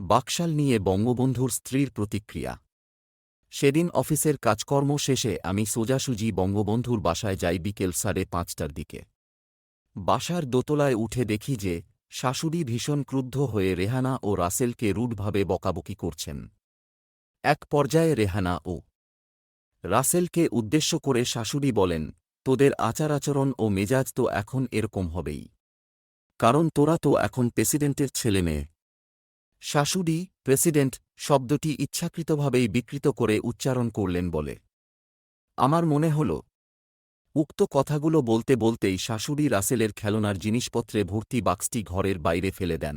বাকশাল নিয়ে বঙ্গবন্ধুর স্ত্রীর প্রতিক্রিয়া। সেদিন অফিসের কাজকর্ম শেষে আমি সোজাসুজি বঙ্গবন্ধুর বাসায় যাই বিকেল সাড়ে পাঁচটার দিকে। বাসার দোতলায় উঠে দেখি যে, শাশুড়ি ভীষণ ক্রুদ্ধ হয়ে রেহানা ও রাসেলকে রুডভাবে বকাবকি করছেন। এক পর্যায়ে রেহানা ও রাসেলকে উদ্দেশ্য করে শাশুড়ি বলেন, তোদের আচার আচরণ ও মেজাজ তো এখন এরকম হবেই। কারণ তোরা তো এখন প্রেসিডেন্টের ছেলে মেয়ে শাশুড়ি, প্রেসিডেন্ট শব্দটি ইচ্ছাকৃতভাবেই বিকৃত করে উচ্চারণ করলেন বলে। আমার মনে হল, উক্ত কথাগুলো বলতে বলতেই শাশুড়ি রাসেলের খেলনার জিনিসপত্রে ভর্তি বাক্সটি ঘরের বাইরে ফেলে দেন।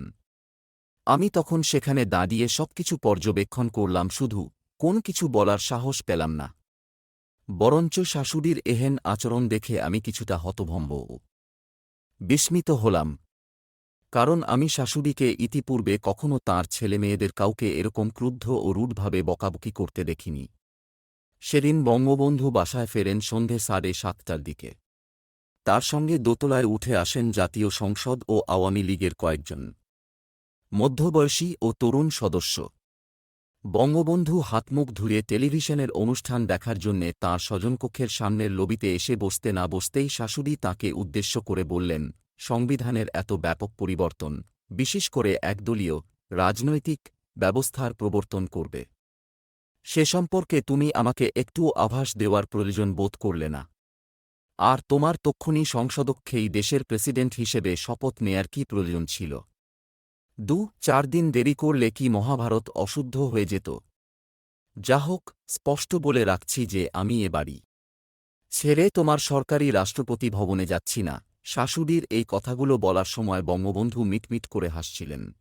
আমি তখন সেখানে দাঁড়িয়ে সবকিছু পর্যবেক্ষণ করলাম, শুধু কোন কিছু বলার সাহস পেলাম না। বরঞ্চ শাশুড়ির এহেন আচরণ দেখে আমি কিছুটা হতভম্ব বিস্মিত হলাম। কারণ আমি শাশুড়িকে ইতিপূর্বে কখনো তাঁর ছেলেমেয়েদের কাউকে এরকম ক্রুদ্ধ ও রূঢ়ভাবে বকাবকি করতে দেখিনি। সেদিন বঙ্গবন্ধু বাসায় ফেরেন সন্ধে সাড়ে সাতটার দিকে। তার সঙ্গে দোতলায় উঠে আসেন জাতীয় সংসদ ও আওয়ামী লীগের কয়েকজন। মধ্যবয়সী ও তরুণ সদস্য। বঙ্গবন্ধু হাতমুখ ধুয়ে টেলিভিশনের অনুষ্ঠান দেখার জন্যে তাঁর স্বজনকক্ষের সামনের লবিতে এসে বসতে না বসতেই শাশুড়ি তাকে উদ্দেশ্য করে বললেন সংবিধানের এত ব্যাপক পরিবর্তন, বিশেষ করে একদলীয়, রাজনৈতিক ব্যবস্থার প্রবর্তন করবে। সে সম্পর্কে তুমি আমাকে একটুও আভাস দেওয়ার প্রয়োজন বোধ করলে না। আর তোমার তক্ষুনি সংসদক্ষেই দেশের প্রেসিডেন্ট হিসেবে শপথ নেয়ার কি প্রয়োজন ছিল? দু, চার দিন দেরি করলে কি মহাভারত অশুদ্ধ হয়ে যেত? যা হোক, স্পষ্ট বলে রাখছি যে আমি এ বাড়ি। ছেড়ে তোমার সরকারি রাষ্ট্রপতি ভবনে যাচ্ছি না। শাশুড়ির এই কথাগুলো বলার সময় বঙ্গবন্ধু মিটমিট করে হাসছিলেন।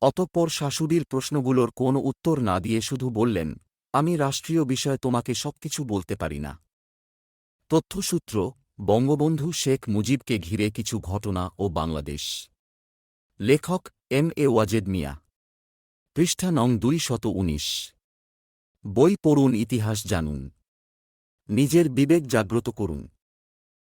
অতঃপর শাশুড়ির প্রশ্নগুলোর কোনো উত্তর না দিয়ে শুধু বললেন, আমি রাষ্ট্রীয় বিষয়ে তোমাকে সবকিছু বলতে পারি না। তথ্যসূত্র, বঙ্গবন্ধু শেখ মুজিবকে ঘিরে কিছু ঘটনা ও বাংলাদেশ। লেখক এম এ ওয়াজেদ মিয়া। পৃষ্ঠা নং দুই শত উনিশ। বই পড়ুন, ইতিহাস জানুন। নিজের বিবেক জাগ্রত করুন।